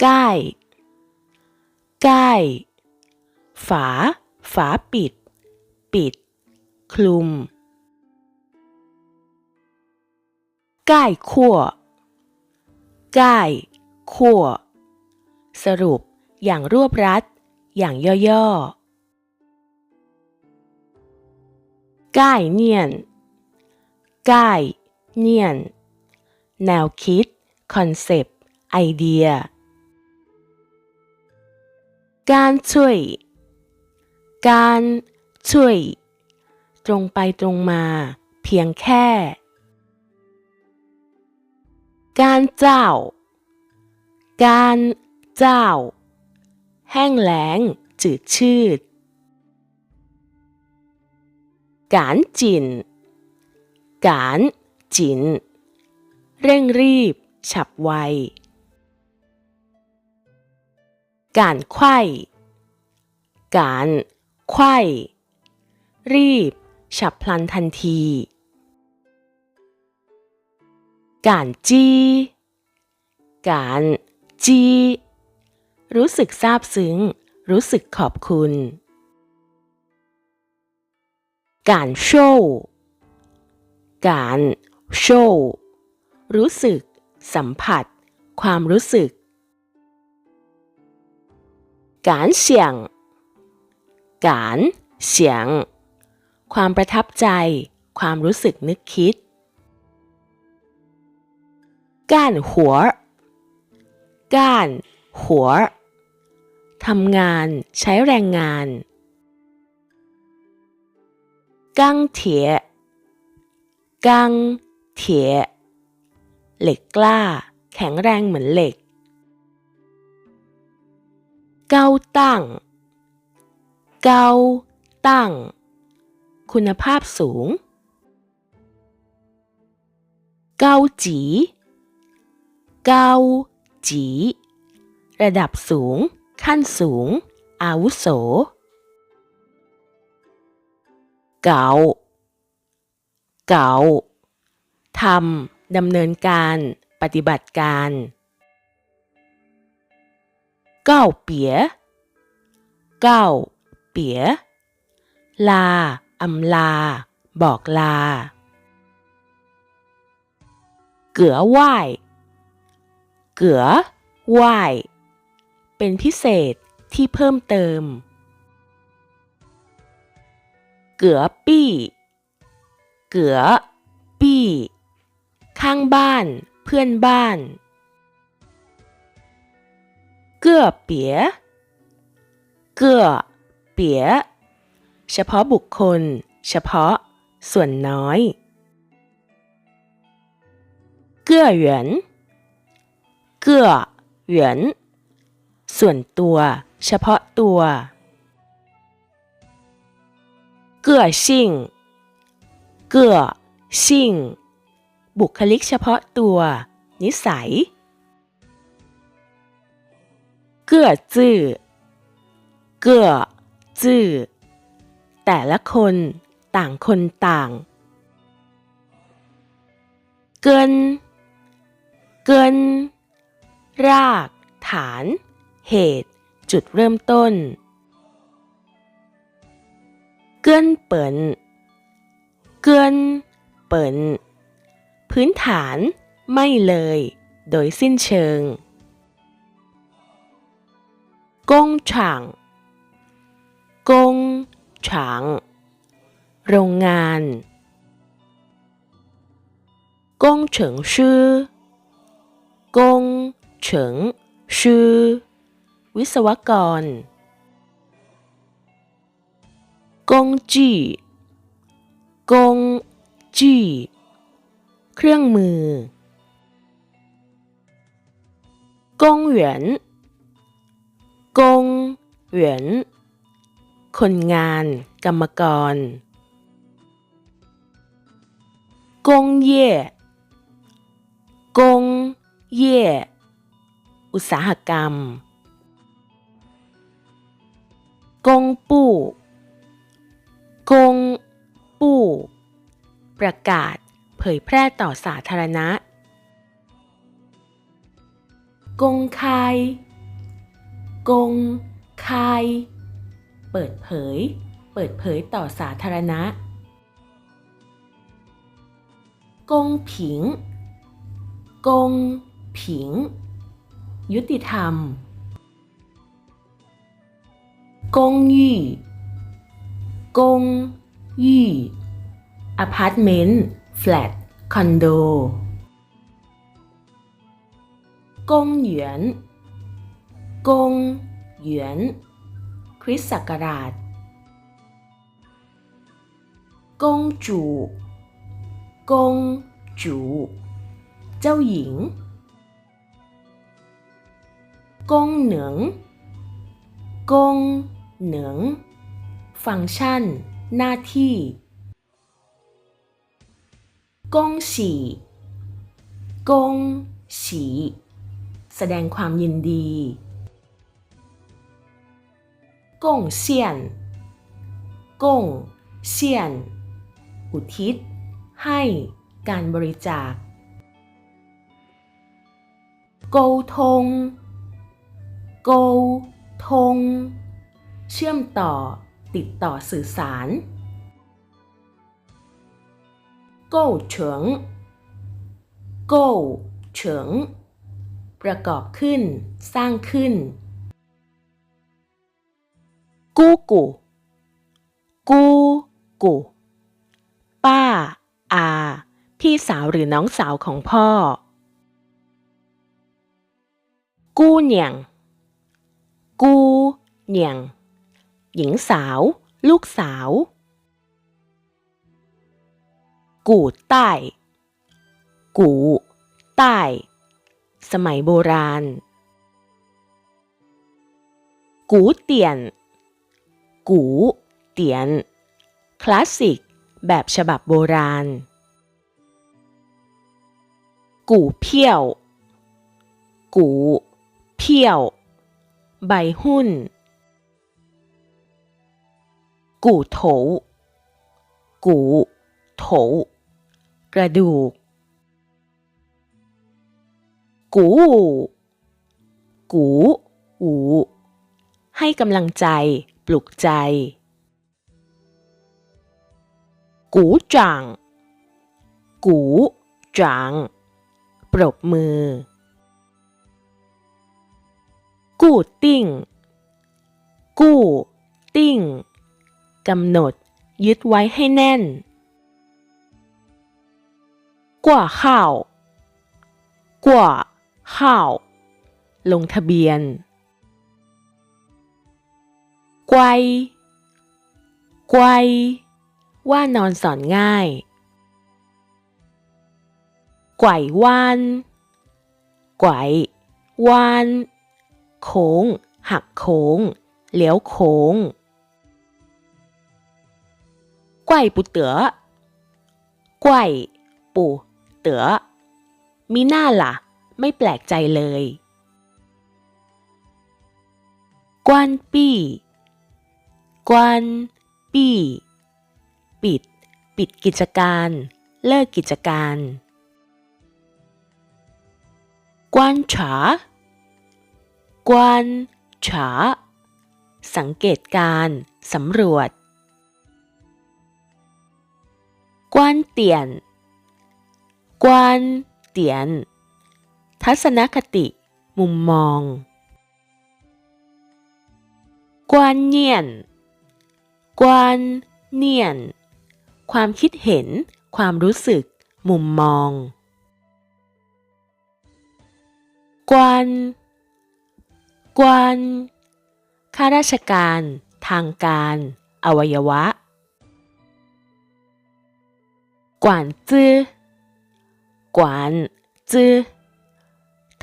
ใกล้ใกล้ฝา ฝาปิด ปิด คลุมใกล้ขั้วใกล้ขั้วสรุปอย่างรวบรัด อย่างย่อๆใกล้เนียนใกล้เนียน แนวคิด คอนเซปต์ ไอเดีย การช่วย การช่วย ตรงไปตรงมา เพียงแค่ การเจ้า การเจ้า แห้งแล้ง จืดชืด การจิน การจิน เร่งรีบ ฉับไว การไขว้การไขว้รีบ ฉับพลันทันที การจี้ การจี้ รู้สึกซาบซึ้ง รู้สึกขอบคุณ การโชว์การโชว์รู้สึก สัมผัส ความรู้สึก การเสียง การเสียง ความประทับใจ ความรู้สึกนึกคิด ก้านหัว ก้านหัว ทำงานใช้แรงงาน กังเถีย กังเถีย เหล็กกล้า แข็งแรงเหมือนเหล็ก เกาตั้ง เกาตั้ง คุณภาพสูง เกาจี เกาจี ระดับสูง ขั้นสูง อาวุโส เกา เกาทำดำเนินการ ปฏิบัติการ เก้าเปียเก้าเปียลาอำลา บอกลา เกือไหวเกือไหวเป็นพิเศษที่เพิ่มเติม เกือปี้ เก๋อปี้ ข้างบ้าน เพื่อนบ้าน เก้อเปี๋ยเก้อเปียเฉพาะบุคคล เฉพาะ ส่วนน้อย เกื้อเหวียนเกื้อเหวียนส่วนตัว เฉพาะตัว เกื้อชิ่งเกื้อชิ่งบุคลิกเฉพาะตัว นิสัย เกื้อจื้อ เกื้อจื้อ แต่ละคนต่างคนต่าง เกิน เกิน ราก ฐาน เหตุ จุดเริ่มต้น เกินเปินเกินเปินพื้นฐานไม่เลย โดยสิ้นเชิง กงฉางกงฉางโรงงานกงเฉิงชื่อกงเฉิงชื่อวิศวกรกงจีกงจีเครื่องมือกงเหวียน กงเหวียนคนงาน กรรมกร กงเย่กงเย่อุตสาหกรรม กงปู่กงปู่ประกาศเผยแพร่ต่อสาธารณะ กงคาย กง คาย เปิดเผย เปิดเผยต่อสาธารณะ กงผิง กง ผิง ยุติธรรม กงยี่กง ยี่อพาร์ตเมนต์ แฟลต คอนโด กงเหวียน กง เหวียน คริสต์ศักราชกงจูกงจูเจ้าหญิงกงเหนิงกงเหนิงฟังก์ชัน หน้าที่กงสีกงสีแสดงความยินดี กงเซียนกงเซียน อุทิศ ให้การบริจาคโกทงโกทง เชื่อมต่อติดต่อสื่อสารโก้เฉิงโก้เฉิง ประกอบขึ้น สร้างขึ้น กูกูกูกูป้าอาพี่สาวหรือน้องสาวของพ่อ กู้เหนียง กู้เหนียง หญิงสาว ลูกสาว กู่ใต้ กู่ใต้ สมัยโบราณ กูเตียน กูเตียน คลาสสิก แบบฉบับโบราณ กูเพี้ยว กูเพี้ยว ใบหุ้น กูโถกูโถกระดูก กู กูอูให้กำลังใจ ปลุกใจ กูจางกูจางปรบมือ กู้ติ้ง กู้ติ้ง กำหนด ยึดไว้ให้แน่นกว่าข้าวกว่าข้าว ลงทะเบียน กวไกวว่านอนสอนง่ายไกวว่านไกวว่านโค้ง หักโค้ง เหลี้ยวโค้งไกวปูเต๋อไกวปูเต๋อมีหน้าล่ะ ไม่แปลกใจเลยกวนปี้ กวนปี้ ปิด ปิดกิจการ เลิกกิจการกวนฉากวนฉาสังเกตการสำรวจกวนเตียนกวนเตียน ทัศนคติ มุมมองกวนเนียน กวนเนียน ความคิดเห็น ความรู้สึก มุมมอง กวนกวนข้าราชการ ทางการ อวัยวะ กวนจื้อกวนจื้อ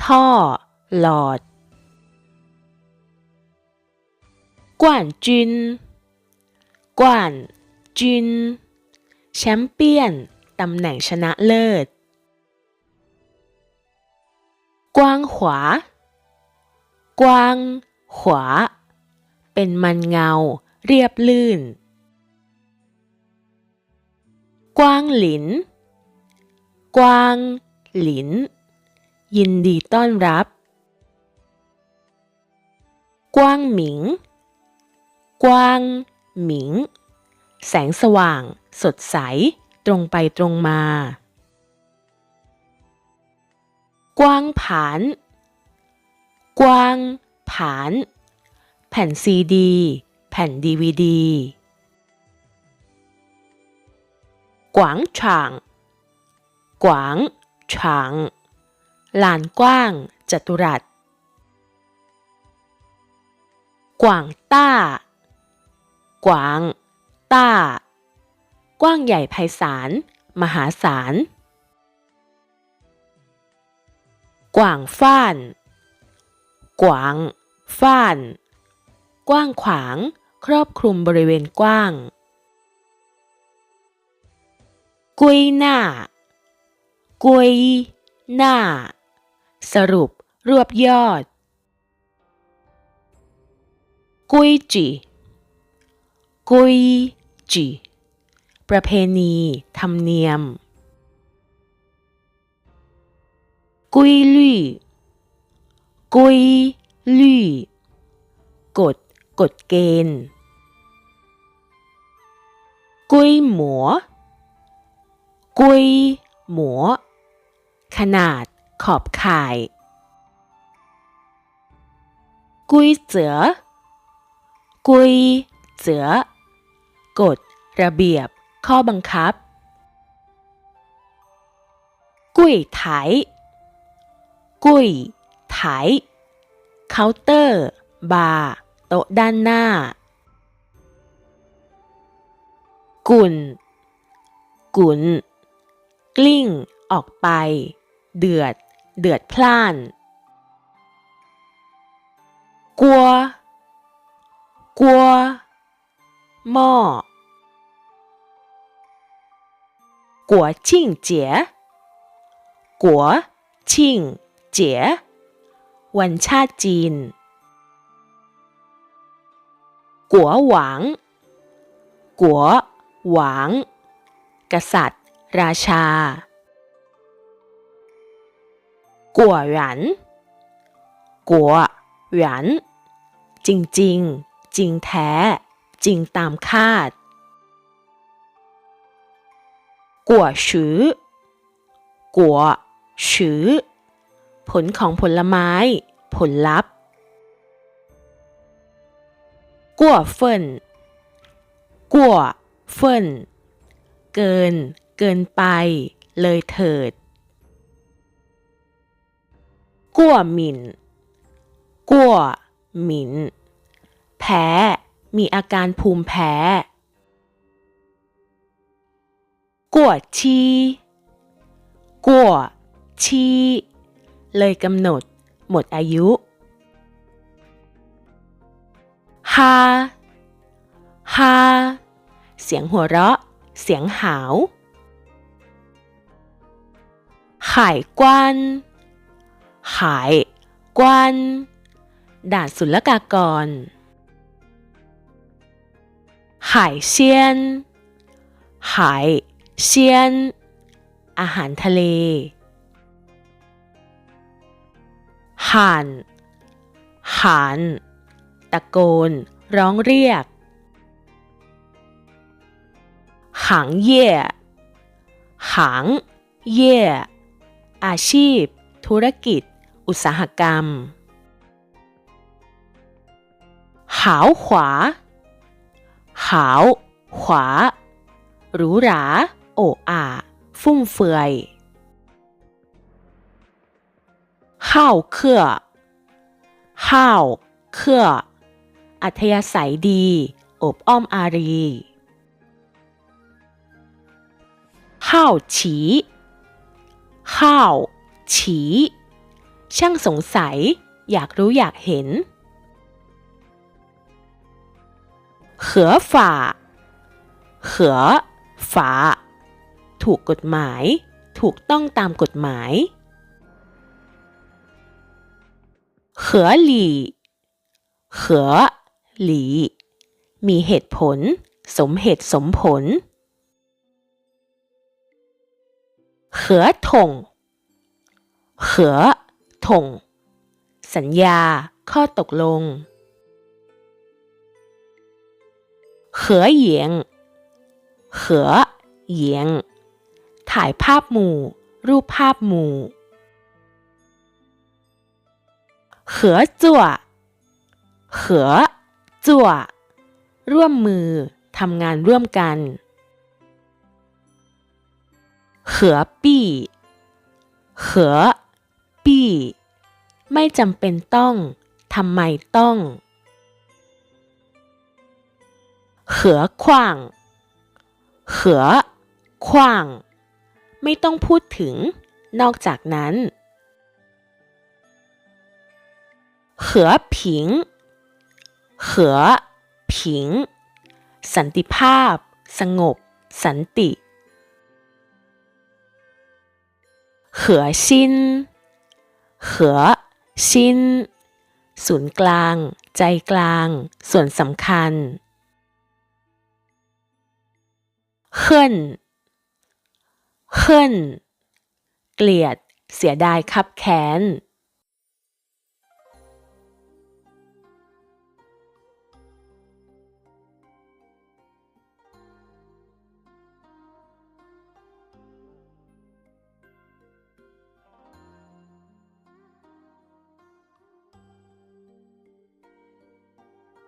ท่อ หลอด กวนจุน กวนจุนแชมเปี้ยน ตำแหน่งชนะเลิศ กว้างขวา กว้าง ขวา เป็นมันเงา เรียบลื่น กว้างหลิน กว้าง หลิน ยินดีต้อนรับกกว้างหมิง กว้าง หมิง แสงสว่าง สดใส ตรงไปตรงมา กว้างผาน กว้างผาน แผ่นซีดี แผ่นดีวีดีกวางฉางกวางฉางลานกว้าง จัตุรัสกวางต้า กวาง ต้า กว้างใหญ่ไพศาล มหาศาล กว่างฟ้าน กวาง ฟ้าน กว้างขวาง ครอบคลุมบริเวณกว้าง กุยหน้า กุย หน้า สรุป รวบยอด กุยจี กุยจีประเพณี ธรรมเนียม กุยลี่กุยลี่กฎกฎเกณฑ์กุยหมัวกุยหมัวขนาดขอบข่าย กุยเจ๋อกุยเจ๋อ กฎ ระเบียบ ข้อบังคับ กุยไถกุยไถเคาน์เตอร์ บาร์โต๊ะด้านหน้า กุ่นกุนกลิ้ง ออกไป เดือด เดือดพล่านกัวกัว หม้อกัวชิ่งเจี๋ยกัวชิ่งเจี๋ยวันชาติจีนกัวหวางกัวหวาง กษัตริย์ ราชากัวหยวนกัวหยวนจริงจริง จริงแท้ จริงตามคาด กัวชือ กัวชือ ผลของผลไม้ ผลลัพธ์ กัวเฟิน กัวเฟิน เกิน เกินไป เลยเถิด กัวหมิน กัวหมิน แพ้ มีอาการภูมิแพ้กวดชีกวดชีเลยกำหนด หมดอายุฮาฮาเสียงหัวเราะ เสียงหาวขายกวนขายกวนด่านศุลกากร 海鲜海鲜อาหารทะเล ห่าน ห่าน ตะโกน ร้องเรียก หางเย่หางเย่อาชีพ ธุรกิจ อุตสาหกรรม หาวขวา หาว ขวา หรูหรา โอ้อาฟุ่มเฟือยห้าวเครื่อห้าวเครื่ออัธยาศัยดี อบอ้อมอารีห้าวฉีห้าวฉี ช่างสงสัย อยากรู้อยากเห็น เขือฝาเขือฝาถูกกฎหมาย ถูกต้องตามกฎหมายเขือหลีเขือหลีมีเหตุผล สมเหตุสมผลเขือถงเขือถงสัญญา ข้อตกลง เหอเยียงเหอเยงถ่ายภาพหมู่ รูปภาพหมู่เขอจั่วเขอจั่วร่วมมือ ทำงานร่วมกันเขอปี้เขอปี้ไม่จำเป็นต้อง ทำไมต้อง เขอขว้างเขอขว้าง ไม่ต้องพูดถึง นอกจากนั้นเขอผิงเขอผิง สันติภาพ สงบ สันติเขอชินเขอชินศูนย์กลาง ใจกลาง ส่วนสำคัญ ขินเขินเกลียด เสียดายคับแค้น